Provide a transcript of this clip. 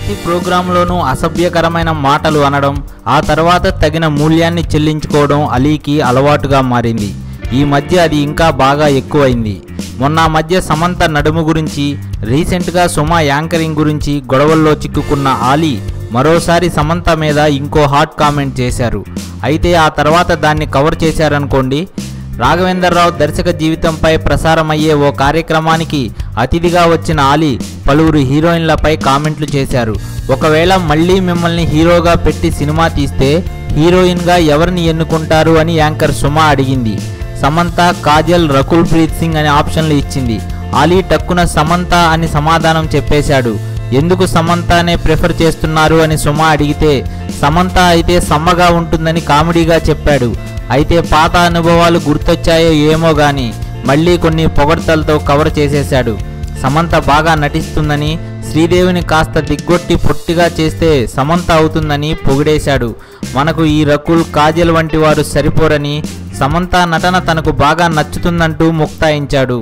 ప్రతి ప్రోగ్రాంలోనూ అసభ్యకరమైన మాటలు అనడం ఆ తర్వాత తగిన మూల్యాన్ని చెల్లించుకోవడం అలీకి అలవాటుగా మారింది. ఈ మధ్య అది ఇంకా బాగా ఎక్కువైంది. మొన్న మధ్య సమంత నడుము గురించి రీసెంట్గా సుమ యాంకరింగ్ గురించి గొడవల్లో చిక్కుకున్న ఆలీ మరోసారి సమంత మీద ఇంకో హాట్ కామెంట్ చేశారు. అయితే ఆ తర్వాత దాన్ని కవర్ చేశారనుకోండి రాఘవేంద్రరావు దర్శక జీవితంపై ప్రసారమయ్యే ఓ కార్యక్రమానికి అతిథిగా వచ్చిన ఆలీ పలువురు హీరోయిన్లపై కామెంట్లు చేశారు. ఒకవేళ మళ్ళీ మిమ్మల్ని హీరోగా పెట్టి సినిమా తీస్తే హీరోయిన్గా ఎవరిని ఎన్నుకుంటారు అని యాంకర్ సుమ అడిగింది. సమంత కాజల్ రకుల్ ప్రీత్ సింగ్ అనే ఆప్షన్లు ఇచ్చింది. ఆలీ టక్కున సమంత అని సమాధానం చెప్పేశాడు. ఎందుకు సమంతనే ప్రిఫర్ చేస్తున్నారు అని సుమ అడిగితే సమంత అయితే సమ్మగా ఉంటుందని కామెడీగా చెప్పాడు. అయితే పాత అనుభవాలు గుర్తొచ్చాయో ఏమో గాని మళ్ళీ కొన్ని పొగడ్తలతో కవర్ చేసేశాడు. సమంత బాగా నటిస్తుందని శ్రీదేవిని కాస్త దిగ్గొట్టి పొట్టిగా చేస్తే సమంత అవుతుందని పొగిడేశాడు. మనకు ఈ రకుల్ కాజల్ వంటి వారు సరిపోరని సమంత నటన తనకు బాగా నచ్చుతుందంటూ ముక్తాయించాడు.